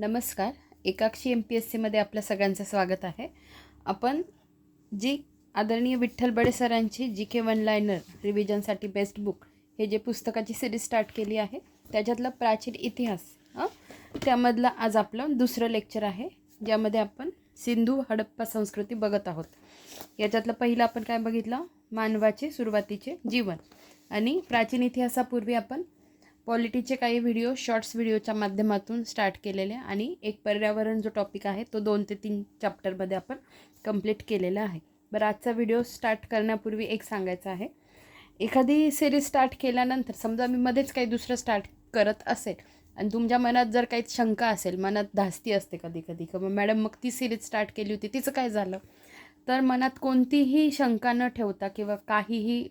नमस्कार. एकाक्षी M P S सीमध्ये आपल्या सगळ्यांचं स्वागत आहे. आपण जी आदरणीय विठ्ठल बडे सरांची जी के वन लायनर रिव्हिजनसाठी बेस्ट बुक हे जे पुस्तकाची सिरीज स्टार्ट केली आहे त्याच्यातलं प्राचीन इतिहास हां? त्यामधलं आज आपलं दुसरं लेक्चर आहे ज्यामध्ये आपण सिंधू हडप्पा संस्कृती बघत आहोत. याच्यातलं पहिलं आपण काय बघितलं? मानवाचे सुरुवातीचे जीवन. आणि प्राचीन इतिहासापूर्वी आपण पॉलिटीचे काही व्हिडिओ शॉर्ट्स व्हिडिओच्या माध्यमातून स्टार्ट केलेले आणि एक पर्यावरण जो टॉपिक आहे तो दोन ते तीन चॅप्टरमध्ये आपण कंप्लीट केलेला आहे. बरं आजचा व्हिडिओ स्टार्ट करण्यापूर्वी एक सांगायचं आहे. एखादी सिरीज स्टार्ट केल्यानंतर समजा मी मध्येच काही दुसरं स्टार्ट करत असेल आणि तुमच्या मनात जर काही शंका असेल मनात धास्ती असते कधी कधी किंवा मॅडम मग ती सिरीज स्टार्ट केली होती तिचं काय झालं? तर मनात कोणतीही शंका न ठेवता किंवा काहीही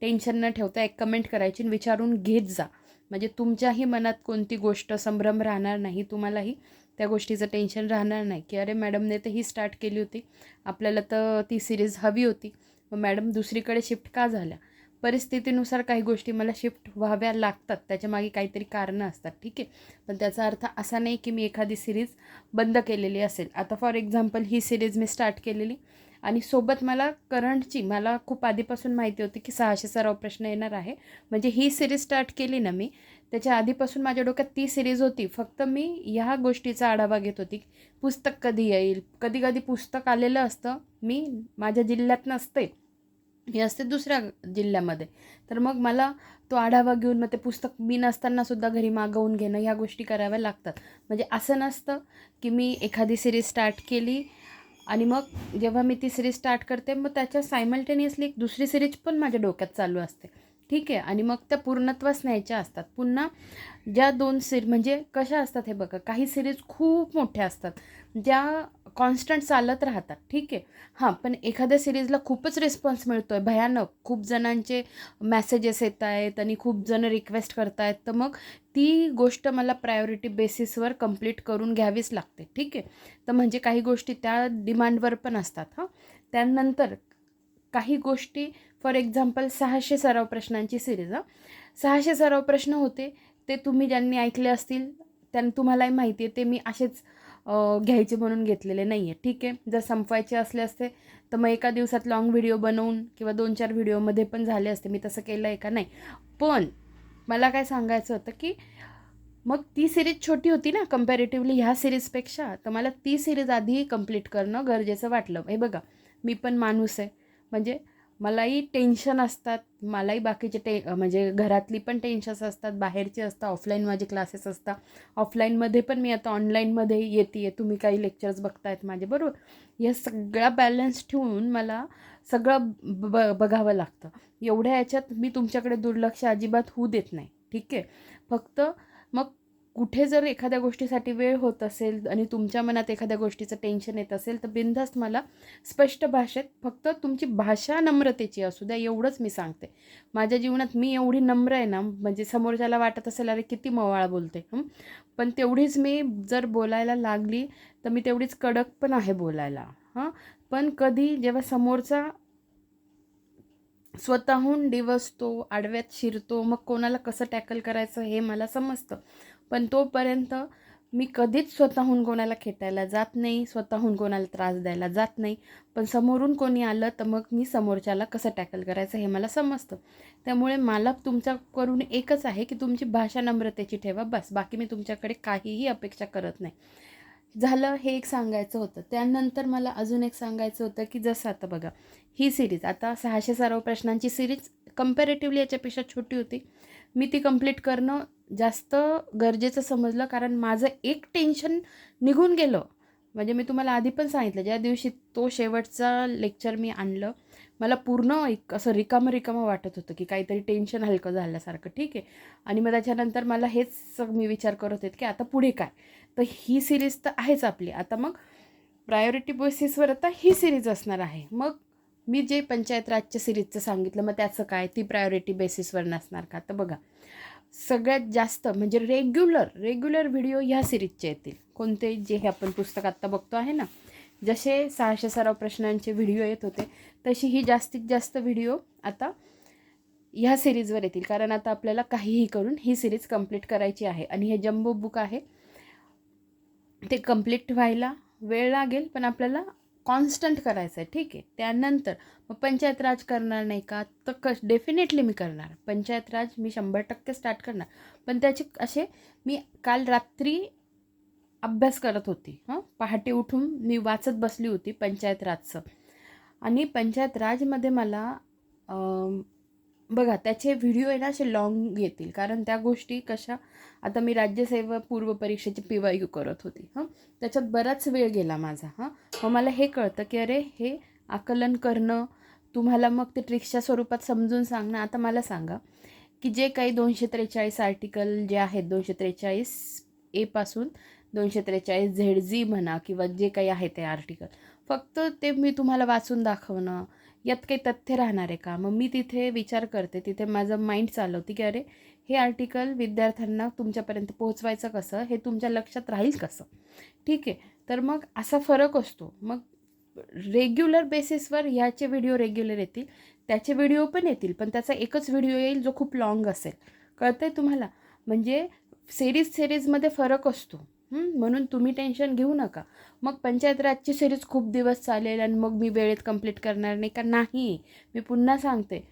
टेन्शन न ठेवता एक कमेंट करायची आणि विचारून घेत जा. म्हणजे तुमच्याही मनात कोणती गोष्ट संभ्रम राहणार नाही तुम्हालाही त्या गोष्टीचं टेन्शन राहणार नाही की अरे मॅडमने तर ही स्टार्ट केली होती आपल्याला तर ती सिरीज हवी होती. मग मॅडम दुसरीकडे शिफ्ट का झाल्या परिस्थितीनुसार काही गोष्टी मला शिफ्ट व्हाव्या लागतात त्याच्यामागे काहीतरी कारणं असतात ठीक आहे? पण त्याचा अर्थ असा नाही की मी एखादी सिरीज बंद केलेली असेल. आता फॉर एक्झाम्पल ही सिरीज मी स्टार्ट केलेली. आणि सोबत मला करंटची मला खूप आधीपासून माहिती होती की सहाशे सराव प्रश्न येणार आहे. म्हणजे ही सिरीज स्टार्ट केली ना मी त्याच्या आधीपासून माझ्या डोक्यात ती सिरीज होती. फक्त मी ह्या गोष्टीचा आढावा घेत होती पुस्तक कधी येईल? कधी कधी पुस्तक आलेलं असतं मी माझ्या जिल्ह्यात नसते. हे असते दुसऱ्या जिल्ह्यामध्ये. तर मग मला तो आढावा घेऊन मग ते पुस्तक मी नसतानासुद्धा घरी मागवून घेणं ह्या गोष्टी कराव्या लागतात. म्हणजे असं नसतं की मी एखादी सिरीज स्टार्ट केली आणि मग जेव्हा मी ती सिरीज स्टार्ट करते मग त्याच्या सायमल्टेनियसली एक दुसरी सिरीज पण माझ्या डोक्यात चालू असते. ठीक आहे. आणि मग त्या पूर्णत्वास न्यायच्या असतात. पुन्हा ज्या दोन सिर म्हणजे कशा असतात हे बघा. काही सिरीज खूप मोठ्या असतात. ज्या कॉन्स्टंट चालत राहतात. ठीक आहे. हां पण एखाद्या सिरीजला खूपच रिस्पॉन्स मिळतो आहे भयानक. खूप जणांचे मॅसेजेस येत आहेत आणि खूप जणं रिक्वेस्ट करत आहेत. तर मग ती गोष्ट मला प्रायोरिटी बेसिसवर कंप्लीट करून घ्यावीच लागते. ठीक आहे. तर म्हणजे काही गोष्टी त्या डिमांडवर पण असतात. हां. त्यानंतर काही गोष्टी फॉर एक्झाम्पल सहाशे सराव प्रश्नांची सिरीज हां. सहाशे सराव प्रश्न होते ते तुम्ही ज्यांनी ऐकले असतील त्यांना तुम्हालाही माहिती आहे ते मी असेच घ्यायचे म्हणून घेतलेले नाही आहे ठीक आहे? जर संपवायचे असले असते तर मग एका दिवसात लॉंग व्हिडिओ बनवून किंवा दोन चार व्हिडिओमध्ये पण झाले असते. मी तसं केलं आहे का? नाही. पण मला काय सांगायचं होतं की मग ती सिरीज छोटी होती ना कम्पॅरेटिव्हली ह्या सिरीजपेक्षा तर मला ती सिरीज आधी कंप्लीट करणं गरजेचं वाटलं. हे बघा मी पण माणूस आहे. म्हणजे मलाही टेन्शन असतात. मलाही बाकीचे टे म्हणजे घरातली पण टेन्शन्स असतात. बाहेरचे असतात. ऑफलाईन माझे क्लासेस असतात. ऑफलाईनमध्ये पण मी आता ऑनलाईनमध्ये येते आहे. तुम्ही काही लेक्चर्स बघतायत माझे बरोबर? या सगळा बॅलन्स ठेवून मला सगळं ब बघावं लागतं. एवढ्या याच्यात मी तुमच्याकडे दुर्लक्ष अजिबात होऊ देत नाही. ठीक आहे? फक्त कुठे जर एखाद्या गोष्टीसाठी वेळ होत असेल आणि तुमच्या मनात एखाद्या गोष्टीचं टेन्शन येत असेल तर बिनधास्त मला स्पष्ट भाषेत फक्त तुमची भाषा नम्रतेची असू द्या एवढंच मी सांगते. माझ्या जीवनात मी एवढी नम्र आहे ना म्हणजे समोरच्याला वाटत असेल अरे किती मवाळा बोलते पण तेवढीच मी जर बोलायला लागली तर मी तेवढीच कडक पण आहे बोलायला. हां? पण कधी जेव्हा समोरचा स्वतःहून डिवसतो आडव्यात शिरतो मग कोणाला कसं टॅकल करायचं हे मला समजतं. पण तोपर्यंत मी कधीच स्वतःहून कोणाला खेटायला जात नाही स्वतःहून कोणाला त्रास द्यायला जात नाही. पण समोरून कोणी आलं तर मग मी समोरच्याला कसं टॅकल करायचं हे मला समजतं. त्यामुळे मला तुमच्याकडून एकच आहे की तुमची भाषा नम्रतेची ठेवा बस. बाकी मी तुमच्याकडे काहीही अपेक्षा करत नाही. झालं हे एक सांगायचं होतं. त्यानंतर मला अजून एक सांगायचं होतं की जसं आता बघा ही सिरीज आता सहाशे सराव प्रश्नांची सिरीज कम्पॅरेटिव्हली याच्यापेक्षा छोटी होती. मी ती कंप्लीट करणं जास्त गरजेचं समजलं कारण माझं एक टेन्शन निघून गेलं. म्हणजे मी तुम्हाला आधी पण सांगितलं ज्या दिवशी तो शेवटचा लेक्चर मी आणलं मला पूर्ण एक असं रिकामं रिकामं वाटत होतं की काहीतरी टेन्शन हलकं झाल्यासारखं ठीक आहे. आणि मग त्याच्यानंतर मला हेच मी विचार करत होते की आता पुढे काय? तर ही सिरीज तर आहेच आपली. आता मग प्रायोरिटी बेसिसवर आता ही सिरीज असणार आहे. मग मी जे पंचायत राजच्या सिरीजचं सांगितलं मग त्याचं काय? ती प्रायोरिटी बेसिसवर नसणार का? तर बघा. सगळ्यात जास्त म्हणजे रेग्युलर रेग्युलर व्हिडिओ ह्या सिरीजचे येतील. कोणते जे हे आपण पुस्तक आत्ता बघतो आहे ना? जसे सहाशे सराव प्रश्नांचे व्हिडिओ येत होते तशी ही जास्तीत जास्त व्हिडिओ आता ह्या सिरीजवर येतील. कारण आता आपल्याला काहीही करून ही सिरीज कंप्लीट करायची आहे. आणि हे जम्बो बुक आहे. ते कंप्लीट व्हायला वेळ लागेल पण आपल्याला कॉन्स्टंट करायचं आहे ठीक आहे? त्यानंतर मग पंचायत राज करणार नाही का? तर क डेफिनेटली मी करणार. पंचायत राज मी शंभर टक्के स्टार्ट करणार. पण त्याचे असे मी काल रात्री अभ्यास करत होती. हां? पहाटे उठून मी वाचत बसली होती पंचायत राजचं. आणि पंचायत राजमध्ये मला बघा त्याचे व्हिडिओ आहे ना असे लॉंग येतील कारण त्या गोष्टी कशा आता मी राज्यसेवा पूर्व परीक्षेची पी वाय यू करत होती हां. त्याच्यात बराच वेळ गेला माझा हां. मग मला हे कळतं की अरे हे आकलन करणं तुम्हाला मग ते ट्रिक्सच्या स्वरूपात समजून सांगणं आता मला सांगा की जे काही दोनशे त्रेचाळीस आर्टिकल जे आहेत दोनशे त्रेचाळीस एपासून दोनशे त्रेचाळीस झेड झी म्हणा किंवा जे काही आहे ते आर्टिकल फक्त ते मी तुम्हाला वाचून दाखवणं यात काही तथ्य राहणार आहे का? मग मी तिथे विचार करते. तिथे माझं माइंड चालवते की अरे हे आर्टिकल विद्यार्थ्यांना तुमच्यापर्यंत पोहोचवायचं कसं? हे तुमच्या लक्षात राहील कसं? ठीक आहे. तर मग असा फरक असतो. मग रेग्युलर बेसिसवर ह्याचे व्हिडिओ रेग्युलर येतील त्याचे व्हिडिओ पण येतील पण त्याचा एकच व्हिडिओ येईल जो खूप लाँग असेल. कळतं आहे तुम्हाला? म्हणजे सिरीज सिरीजमध्ये फरक असतो. म्हणून तुम्ही टेन्शन घेऊ नका. मग पंचायत राजची सिरीज खूप दिवस चालेल आणि मग मी वेळेत कंप्लीट करणार नाही का? नाही. मी पुन्हा सांगते.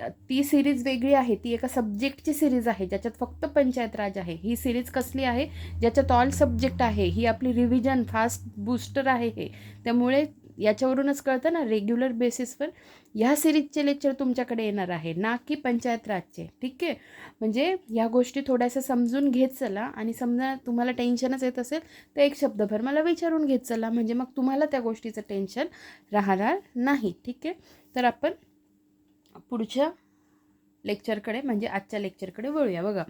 ती सिरीज वेगळी आहे. ती एका सब्जेक्टची सिरीज आहे. ज्याच्यात फक्त पंचायत राज आहे. ही सिरीज कसली आहे? ज्याच्यात ऑल सब्जेक्ट आहे. ही आपली रिव्हिजन फास्ट बूस्टर आहे हे. त्यामुळे याच्यावरूनच कळतं ना रेग्युलर बेसिसवर ह्या सिरीजचे लेक्चर तुमच्याकडे येणार आहे. ना की पंचायत राजचे. ठीक आहे? म्हणजे ह्या गोष्टी थोड्याशा समजून घेत चला आणि समजा तुम्हाला टेन्शनच येत असेल तर एक शब्दभर मला विचारून घेत चला. म्हणजे मग तुम्हाला त्या गोष्टीचं टेन्शन राहणार नाही. ठीक आहे? तर आपण पुढच्या लेक्चरकडे म्हणजे आजच्या लेक्चरकडे वळूया. बघा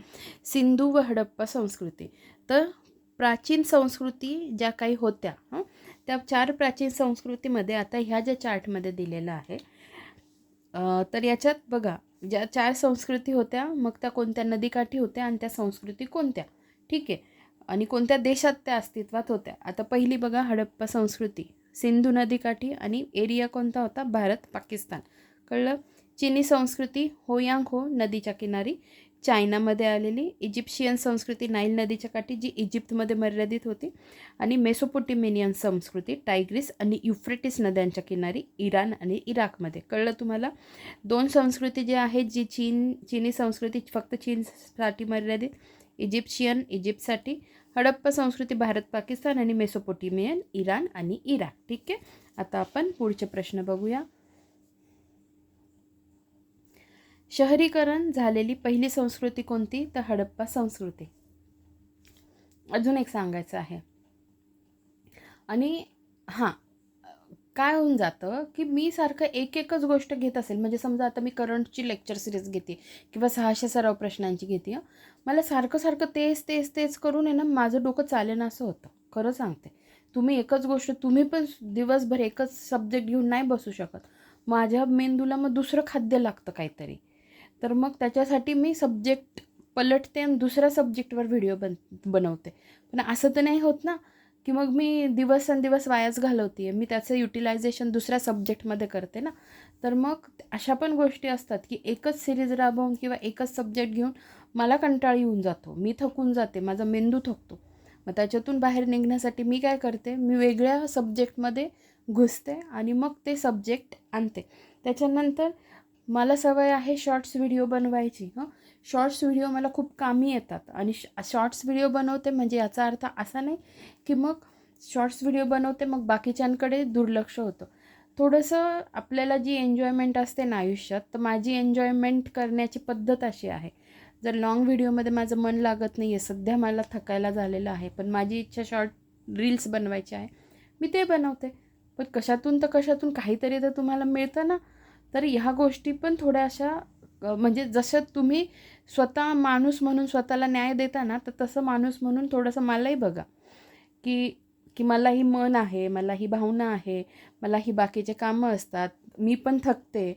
सिंधू व हडप्पा संस्कृती. तर प्राचीन संस्कृती ज्या काही होत्या त्या चार प्राचीन संस्कृतीमध्ये आता ह्या ज्या चार्टमध्ये दिलेलं आहे तर याच्यात बघा ज्या चार संस्कृती होत्या मग त्या कोणत्या नदीकाठी होत्या आणि त्या संस्कृती कोणत्या? ठीक आहे. आणि कोणत्या देशात त्या अस्तित्वात होत्या? आता पहिली बघा हडप्पा संस्कृती सिंधू नदीकाठी आणि एरिया कोणता होता? भारत पाकिस्तान. कळलं? चिनी संस्कृती होयांग हो नदीच्या किनारी. चायनामध्ये आलेली इजिप्शियन संस्कृती नाईल नदीच्या काठी जी इजिप्तमध्ये मर्यादित होती आणि मेसोपोटिमेनियन संस्कृती टायग्रिस आणि युफ्रेटिस नद्यांच्या किनारी इराण आणि इराकमध्ये. कळलं तुम्हाला? दोन संस्कृती जी आहेत जी चीन चिनी संस्कृती फक्त चीनसाठी मर्यादित इजिप्शियन इजिप्तसाठी हडप्पा संस्कृती भारत पाकिस्तान आणि मेसोपोटेमियन इराण आणि इराक. ठीक आहे? आता आपण पुढचे प्रश्न बघूया. शहरीकरण झालेली पहिली संस्कृती कोणती? तर हडप्पा संस्कृती. अजून एक सांगायचं आहे. आणि हां काय होऊन जातं की मी सारखं एक एकच गोष्ट घेत असेल म्हणजे समजा आता मी करंटची लेक्चर सिरीज घेते किंवा सहाशे सराव प्रश्नांची घेते मला सारखं सारखं तेच तेच तेच करून आहे ना माझं डोकं चालेन असं होतं. खरं सांगते. तुम्ही एकच गोष्ट तुम्ही पण दिवसभर एकच सब्जेक्ट घेऊन नाही बसू शकत. माझ्या मेंदूला मग दुसरं खाद्य लागतं काहीतरी. तर मग त्याच्यासाठी मी सब्जेक्ट पलटते आणि दुसऱ्या सब्जेक्टवर व्हिडिओ बन बनवते. पण असं तर नाही होत ना की मग मी दिवस आणि दिवस वायाच घालवते आहे मी त्याचं युटिलायझेशन दुसऱ्या सब्जेक्टमध्ये करते ना. तर मग अशा पण गोष्टी असतात की एकच सिरीज राबवून किंवा एकच सब्जेक्ट घेऊन मला कंटाळ येऊन जातो. मी थकून जाते माझा मेंदू थकतो. मग त्याच्यातून बाहेर निघण्यासाठी मी काय करते मी वेगळ्या सब्जेक्टमध्ये घुसते आणि मग ते सब्जेक्ट आणते. त्याच्यानंतर मला सवय आहे शॉर्ट्स व्हिडिओ बनवायची हं. शॉर्ट्स व्हिडिओ मला खूप कामी येतात आणि शॉर्ट्स व्हिडिओ बनवते म्हणजे याचा अर्थ असा नाही की मग शॉर्ट्स व्हिडिओ बनवते मग बाकीच्यांकडे दुर्लक्ष होतं. थोडंसं आपल्याला जी एन्जॉयमेंट असते ना आयुष्यात तर माझी एन्जॉयमेंट करण्याची पद्धत अशी आहे. जर लॉंग व्हिडिओमध्ये माझं मन लागत नाही आहे सध्या मला थकायला झालेलं आहे पण माझी इच्छा शॉर्ट रील्स बनवायची आहे मी ते बनवते. पण कशातून तर कशातून काहीतरी तर तुम्हाला मिळतं ना. तर ह्या गोष्टी पण थोड्या अशा म्हणजे जसं तुम्ही स्वतः माणूस म्हणून स्वतःला न्याय देता ना तर तसं माणूस म्हणून थोडंसं मलाही बघा. की की मला ही मन आहे मला ही भावना आहे मला ही बाकीचे कामं असतात मी पण थकते.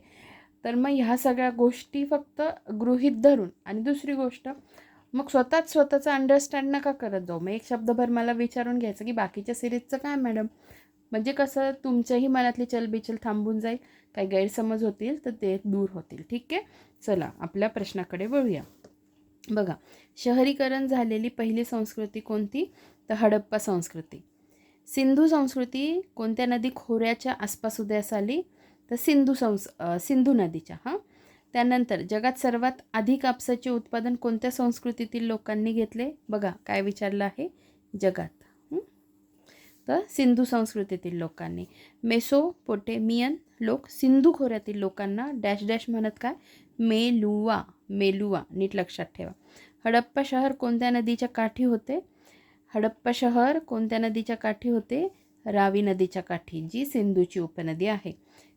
तर मग ह्या सगळ्या गोष्टी फक्त गृहीत धरून. आणि दुसरी गोष्ट मग स्वतःच स्वतःचं अंडरस्टँड नका करत जाऊ. मग एक शब्दभर मला विचारून घ्यायचं की बाकीच्या सिरीजचं काय मॅडम म्हणजे कसं तुमच्याही मनातली चलबिचल थांबून जाईल काही गैरसमज होतील तर ते दूर होतील. ठीक आहे? चला आपल्या प्रश्नाकडे वळूया. बघा शहरीकरण झालेली पहिली संस्कृती कोणती? तर हडप्पा संस्कृती. सिंधू संस्कृती कोणत्या नदी खोऱ्याच्या आसपास उदयास आली? तर सिंधू संस सिंधू नदीच्या हां? त्यानंतर जगात सर्वात आधी कापसाचे उत्पादन कोणत्या संस्कृतीतील लोकांनी घेतले? बघा काय विचारलं आहे? जगात. तर सिंधू संस्कृतीतील लोकांनी. मेसोपोटेमियन लोक सिंधू खोऱ्यातील लोकांना डॅश डॅश म्हणत काय? मेलुवा मेलुवा नीट लक्षात ठेवा. हडप्पा शहर कोणत्या नदीच्या काठी होते? हडप्पा शहर कोणत्या नदीच्या काठी होते? रावी नदीच्या काठी जी सिंधूची उपनदी आहे.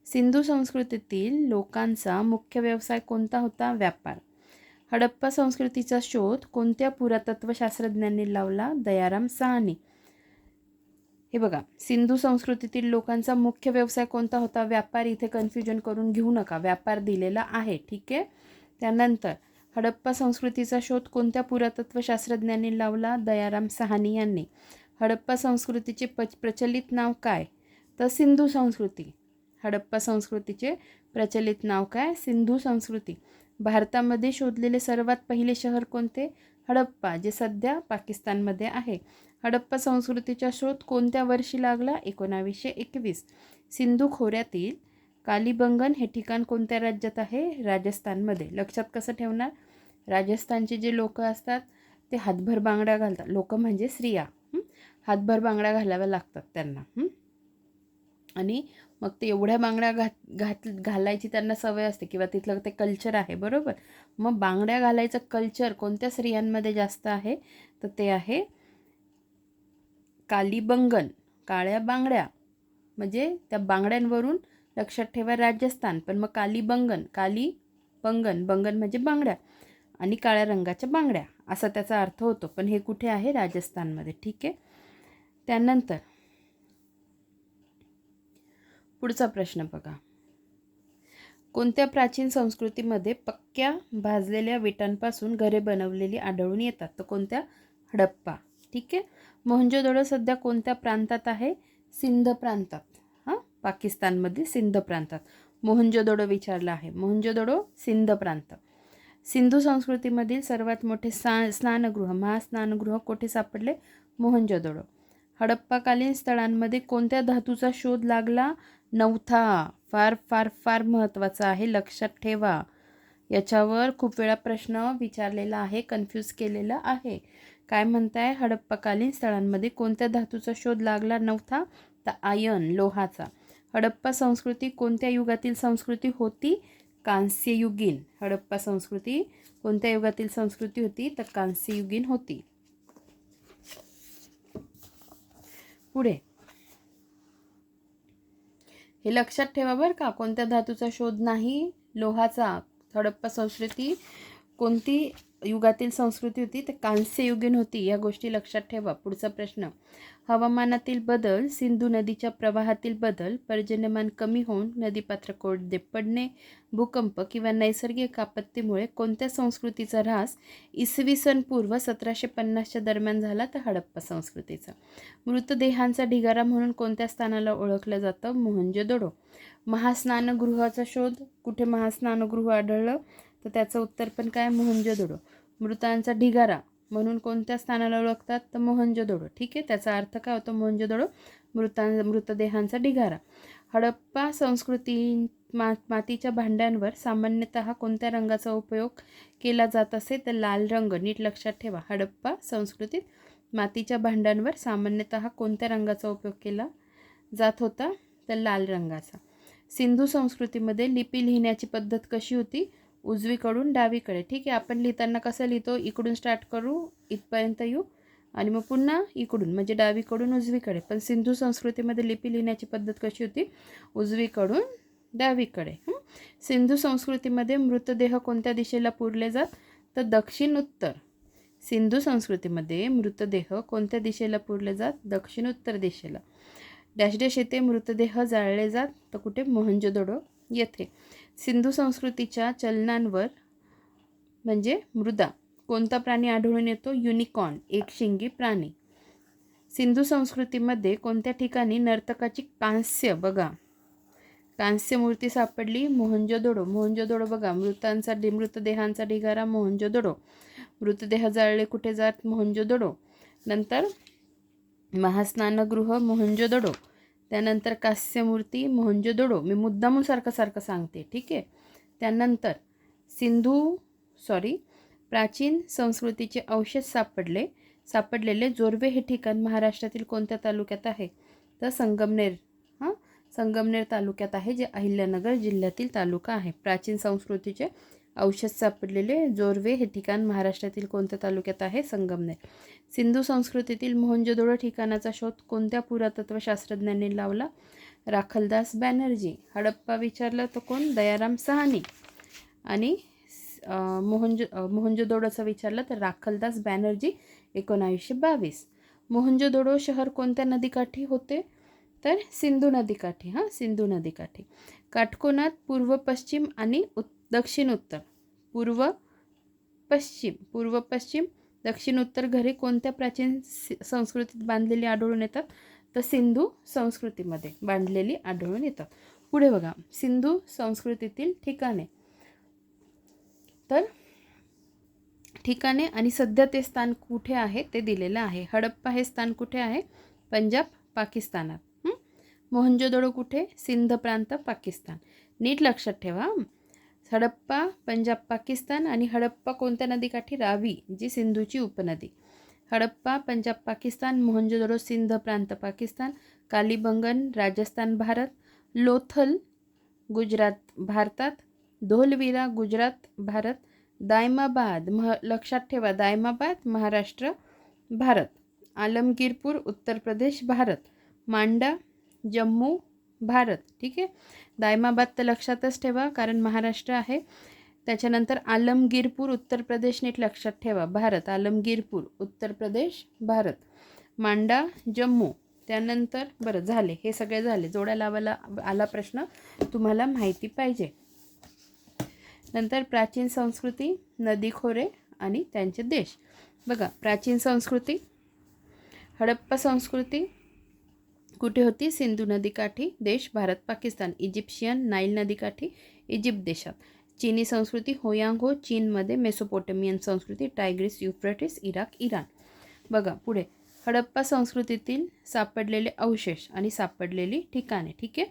सिंधू संस्कृतीतील लोकांचा मुख्य व्यवसाय कोणता होता? व्यापार. हडप्पा संस्कृतीचा शोध कोणत्या पुरातत्वशास्त्रज्ञांनी लावला? दयाराम साहनी. हे बघा सिंधू संस्कृतीतील लोकांचा मुख्य व्यवसाय कोणता होता? व्यापार इथे कन्फ्युजन करून घेऊ नका. व्यापार दिलेला आहे ठीक आहे? त्यानंतर हडप्पा संस्कृतीचा शोध कोणत्या पुरातत्व शास्त्रज्ञांनी लावला? दयाराम सहानी यांनी. हडप्पा संस्कृतीचे प प्रचलित नाव काय? तर सिंधू संस्कृती. हडप्पा संस्कृतीचे प्रचलित नाव काय? सिंधू संस्कृती. भारतामध्ये शोधलेले सर्वात पहिले शहर कोणते? हडप्पा जे सध्या पाकिस्तानमध्ये आहे. हडप्पा संस्कृतीचा शोध कोणत्या वर्षी लागला? एकोणावीसशे एकवीस. सिंधू खोऱ्यातील कालीबंगन हे ठिकाण कोणत्या राज्यात आहे? राजस्थानमध्ये. लक्षात कसं ठेवणार? राजस्थानचे जे लोक असतात ते हातभर बांगड्या घालतात. लोक म्हणजे स्त्रिया. हातभर बांगड्या घालाव्या लागतात त्यांना. आणि मग ते एवढ्या बांगड्या घात घात घालायची त्यांना सवय असते किंवा तिथलं ते कल्चर आहे बरोबर? मग बांगड्या घालायचं कल्चर कोणत्या स्त्रियांमध्ये जास्त आहे? तर ते आहे कालीबंगन काळ्या बांगड्या म्हणजे त्या बांगड्यांवरून लक्षात ठेवा राजस्थान. पण मग कालीबंगन काली बंगन बंगन म्हणजे बांगड्या आणि काळ्या रंगाच्या बांगड्या असा त्याचा अर्थ होतो. पण हे कुठे आहे? राजस्थानमध्ये. ठीक आहे? त्यानंतर पुढचा प्रश्न बघा. कोणत्या प्राचीन संस्कृतीमध्ये पक्क्या भाजलेल्या विटांपासून घरे बनवलेली आढळून येतात? तर कोणत्या? हडप्पा. ठीक आहे? मोहंजोदडो सध्या कोणत्या प्रांतात आहे? सिंध प्रांतात. हां? पाकिस्तानमध्ये सिंध प्रांतात. मोहंजोदडो विचारला आहे. मोहंजोदडो सिंध प्रांत. सिंधू संस्कृतीमधील सर्वात मोठे सा स्नानगृह महास्नानगृह कोठे सापडले? मोहंजोदडो हडप्पाकालीन स्थळांमध्ये कोणत्या धातूचा शोध लागला? नवथा. फार फार फार महत्त्वाचा आहे. लक्षात ठेवा. याच्यावर खूप वेळा प्रश्न विचारलेला आहे कन्फ्यूज केलेला आहे. काय म्हणताय? हडप्पाकालीन स्थळांमध्ये कोणत्या धातूचा शोध लागला नव्हता? तर आयन लोहाचा. हडप्पा संस्कृती कोणत्या युगातील संस्कृती होती? कांस्ययुगीन. हडप्पा संस्कृती कोणत्या युगातील संस्कृती होती? तर कांस्ययुगीन होती. पुढे. हे लक्षात ठेवा बरं का कोणत्या धातूचा शोध नाही? लोहाचा. हडप्पा संस्कृती कोणती युगातील संस्कृती होती तर कांस्ययुगीन होती या गोष्टी लक्षात ठेवा. पुढचा प्रश्न. हवामानातील बदल सिंधू नदीच्या प्रवाहातील बदल पर्जन्यमान कमी होऊन नदीपात्र कोरडे पडणे भूकंप किंवा नैसर्गिक आपत्तीमुळे कोणत्या संस्कृतीचा ऱ्हास इसवी सन पूर्व सतराशे पन्नासच्या दरम्यान झाला तर हडप्पा संस्कृतीचा. मृतदेहांचा ढिगारा म्हणून कोणत्या स्थानाला ओळखलं जातं? मोहनजोदडो. महास्नानगृहाचा शोध. कुठे महास्नानगृह आढळलं? तर त्याचं उत्तर पण काय? मोहंजोदडो मृतांचा ढिगारा म्हणून कोणत्या स्थानाला ओळखतात? तर मोहंजोदडो ठीक आहे? त्याचा अर्थ काय होतो? मोहंजोदडो मृतां मृतदेहांचा ढिगारा. हडप्पा संस्कृती मा मातीच्या भांड्यांवर सामान्यतः कोणत्या रंगाचा उपयोग केला जात असे? तर लाल रंग. नीट लक्षात ठेवा. हडप्पा संस्कृतीत मातीच्या भांड्यांवर सामान्यतः कोणत्या रंगाचा उपयोग केला जात होता? तर लाल रंगाचा. सिंधू संस्कृतीमध्ये लिपी लिहिण्याची पद्धत कशी होती? उजवीकडून डावीकडे. ठीक आहे आपण लिहिताना कसं लिहितो? इकडून स्टार्ट करू इथपर्यंत येऊ आणि मग पुन्हा इकडून म्हणजे डावीकडून उजवीकडे. पण सिंधू संस्कृतीमध्ये लिपी लिहिण्याची पद्धत कशी होती? उजवीकडून डावीकडे. सिंधू संस्कृतीमध्ये मृतदेह कोणत्या दिशेला पुरले जात? तर दक्षिण उत्तर. सिंधू संस्कृतीमध्ये मृतदेह कोणत्या दिशेला पुरले जात? दक्षिण उत्तर दिशेला. डॅश डॅश येथे मृतदेह जाळले जात. तर कुठे? मोहंजोदडो येथे. सिंधू संस्कृतीच्या चलनांवर म्हणजे मृदा कोणता प्राणी आढळून येतो? युनिकॉर्न एक शिंगी प्राणी. सिंधू संस्कृतीमध्ये कोणत्या ठिकाणी नर्तकाची कांस्य बघा. कांस्य मूर्ती सापडली मोहनजोदडो मोहंजोदडो बघा. मृतांचा डि मृतदेहांचा ढिगारा मोहनजोदडो मृतदेह जाळले कुठे जात? मोहनजोदडो नंतर महास्नानगृह मोहनजोदडो त्यानंतर कास्यमूर्ती मोहंजोदडो मी मुद्दामून सारखं सारखं सांगते ठीक आहे? त्यानंतर सिंधू सॉरी प्राचीन संस्कृतीचे अवशेष सापडले. सापडलेले जोरवे हे ठिकाण महाराष्ट्रातील कोणत्या तालुक्यात आहे? तर संगमनेर हां? संगमनेर तालुक्यात आहे जे अहिल्यानगर जिल्ह्यातील तालुका आहे. प्राचीन संस्कृतीचे औषध सापडलेले जोरवे हे ठिकाण महाराष्ट्रातील कोणत्या तालुक्यात आहे? संगमनेर सिंधू संस्कृतीतील मोहनजोदडो ठिकाणाचा शोध कोणत्या पुरातत्व शास्त्रज्ञांनी लावला? राखलदास बॅनर्जी. हडप्पा विचारला तर कोण? दयाराम सहानी. आणि मोहनजो मोहंजो विचारलं तर राखलदास बॅनर्जी एकोणावीसशे बावीस. मोहनजोदोडो शहर कोणत्या नदीकाठी होते? तर सिंधू नदीकाठी हां सिंधू नदीकाठी. काटकोनात पूर्व पश्चिम आणि उत् दक्षिण उत्तर पूर्व पश्चिम पूर्व पश्चिम दक्षिण उत्तर घरे कोणत्या प्राचीन संस्कृतीत बांधलेली आढळून येतात? तर सिंधू संस्कृतीमध्ये बांधलेली आढळून येतात. पुढे बघा. सिंधू संस्कृतीतील ठिकाणे. तर ठिकाणे आणि सध्या ते स्थान कुठे आहे ते दिलेलं आहे. हडप्पा हे स्थान कुठे आहे? पंजाब पाकिस्तानात. मोहनजोदडो कुठे? सिंध प्रांत पाकिस्तान. नीट लक्षात ठेवा. हडप्पा पंजाब पाकिस्तान आणि हडप्पा कोणत्या नदीकाठी? रावी जी सिंधूची उपनदी. हडप्पा पंजाब पाकिस्तान मोहंजोदडो सिंध प्रांत पाकिस्तान. कालीबंगन राजस्थान भारत. लोथल गुजरात भारतात. धोलविरा गुजरात भारत. दायमाबाद मह लक्षात ठेवा दायमाबाद महाराष्ट्र भारत. आलमगीरपूर उत्तर प्रदेश भारत. मांडा जम्मू भारत ठीक आहे? दायमाबाद तर लक्षातच ठेवा कारण महाराष्ट्र आहे. त्याच्यानंतर आलमगीरपूर उत्तर प्रदेश नीट लक्षात ठेवा भारत आलमगीरपूर उत्तर प्रदेश भारत. मांडा जम्मू. त्यानंतर बरं झाले. हे सगळे झाले. जोड्या लावायला आला प्रश्न. तुम्हाला माहिती पाहिजे. नंतर प्राचीन संस्कृती नदी खोरे आणि त्यांचे देश. बघा प्राचीन संस्कृती हडप्पा संस्कृती कुठे होती? सिंधू नदीकाठी देश भारत पाकिस्तान. इजिप्शियन नाईल नदीकाठी इजिप्त देशात. चीनी संस्कृती होयांग हो चीनमध्ये मेसोपोटेमियन संस्कृती टायग्रिस युफ्रेटिस इराक इराण. बघा पुढे. हडप्पा संस्कृतीतील सापडलेले अवशेष आणि सापडलेली ठिकाणे ठीक आहे?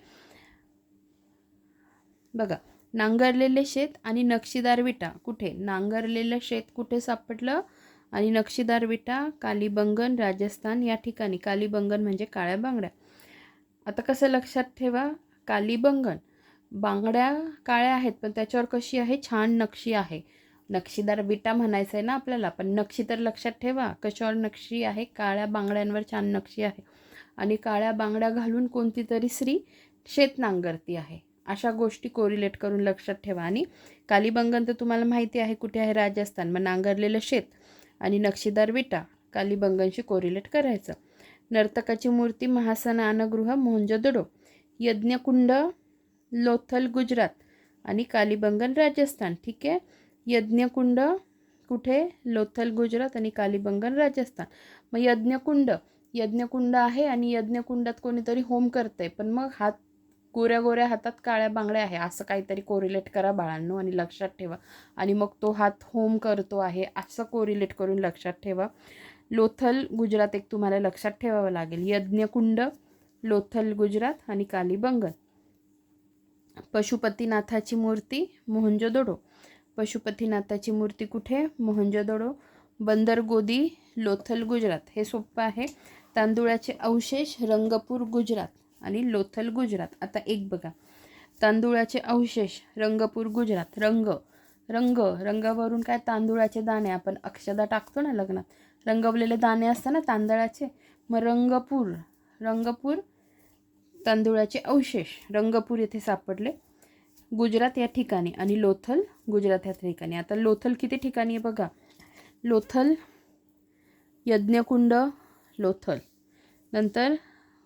बघा नांगरलेले शेत आणि नक्षीदार विटा कुठे? नांगरलेलं शेत कुठे सापडलं? आणि नक्षीदार विटा कालीबंगन राजस्थान या ठिकाणी. कालीबंगन म्हणजे काळ्या बांगड्या. आता कसं लक्षात ठेवा? कालीबंगन. बांगड्या काळ्या आहेत पण त्याच्यावर कशी आहे? छान नक्षी आहे. नक्षीदार विटा म्हणायचं आहे ना आपल्याला पण नक्षी तर लक्षात ठेवा. कशावर नक्षी आहे? काळ्या बांगड्यांवर छान नक्षी आहे. आणि काळ्या बांगड्या घालून कोणती तरी स्त्री शेत नांगरती आहे. अशा गोष्टी कोरिलेट करून लक्षात ठेवा. आणि कालीबंगन तर तुम्हाला माहिती आहे कुठे आहे? राजस्थान. मग नांगरलेलं शेत. आणि नक्षीदार विटा कालीबंगांशी कोरिलेट करायचं. नर्तकाची मूर्ती महासनानगृह मोहंजोदडो यज्ञकुंड लोथल गुजरात आणि कालीबंगन राजस्थान. ठीक आहे? यज्ञकुंड कुठे? लोथल गुजरात आणि कालीबंगन राजस्थान. मग यज्ञकुंड यज्ञकुंड आहे आणि यज्ञकुंडात कोणीतरी होम करतंय. पण मग हात गोऱ्या गोऱ्या हातात काळ्या बांगड्या आहे. असं काहीतरी कोरिलेट करा बाळांनो आणि लक्षात ठेवा. आणि मग तो हात होम करतो आहे. असं कोरिलेट करून लक्षात ठेवा. लोथल गुजरात एक तुम्हाला लक्षात ठेवावं लागेल. यज्ञकुंड लोथल गुजरात आणि कालीबंगन पशुपतीनाथाची मूर्ती मोहंजोदडो पशुपतीनाथाची मूर्ती कुठे? मोहंजोदडो बंदरगोदी लोथल गुजरात. हे सोपं आहे. तांदुळाचे अवशेष रंगपूर गुजरात. आणि लोथल गुजरात. आता एक बघा. तांदुळाचे अवशेष रंगपूर गुजरात. रंग रंग रंगावरून काय तांदुळाचे दाणे? आपण अक्षदा टाकतो ना लग्नात. रंगवलेले दाणे असतात ना तांदळाचे? मग रंगपूर रंगपूर तांदुळाचे अवशेष. रंगपूर येथे सापडले. गुजरात या ठिकाणी आणि लोथल गुजरात या ठिकाणी. आता लोथल किती ठिकाणी आहे बघा? लोथल यज्ञकुंड लोथल. नंतर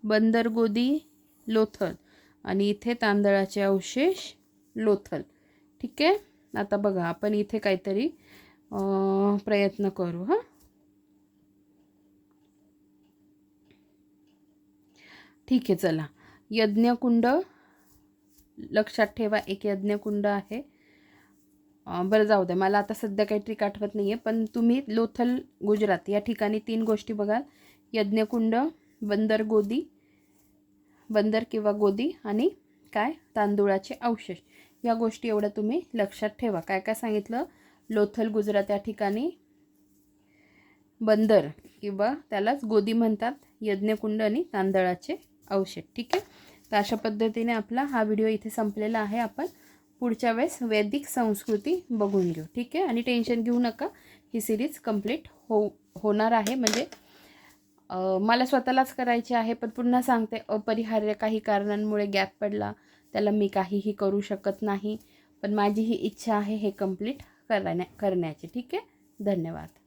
बंदरगोदी लोथल. आणि इथे तांदळाचे अवशेष लोथल. ठीक आहे? आता बघा आपण इथे काहीतरी प्रयत्न करू हां? ठीक आहे चला. यज्ञकुंड लक्षात ठेवा एक यज्ञकुंड आहे. बरं जाऊ द्या. मला आता सध्या काही ट्रिक आठवत नाही आहे पण तुम्ही लोथल गुजरात या ठिकाणी तीन गोष्टी बघाल. यज्ञकुंड बंदर गोदी बंदर किंवा गोदी आणि काय? तांदूळाचे अवशेष. या गोष्टी एवढ्या तुम्ही लक्षात ठेवा. काय काय सांगितलं? लोथल गुजरात या ठिकाणी बंदर किंवा त्यालाच गोदी म्हणतात. यज्ञकुंड आणि तांदळाचे अवशेष. ठीक आहे? तर अशा पद्धतीने आपला हा व्हिडिओ इथे संपलेला आहे. आपण पुढच्या वेळेस वैदिक संस्कृती बघून घेऊ. ठीक आहे? आणि टेन्शन घेऊ नका. ही सिरीज कंप्लीट हो होणार आहे. म्हणजे मला स्वतःलाच करायची आहे पण पुन्हा सांगते अपरिहार्य काही कारणांमुळे गॅप पडला. त्याला मी काहीही करू शकत नाही. पण माझी ही इच्छा आहे हे कंप्लीट करण्या करण्याची. ठीक आहे? धन्यवाद.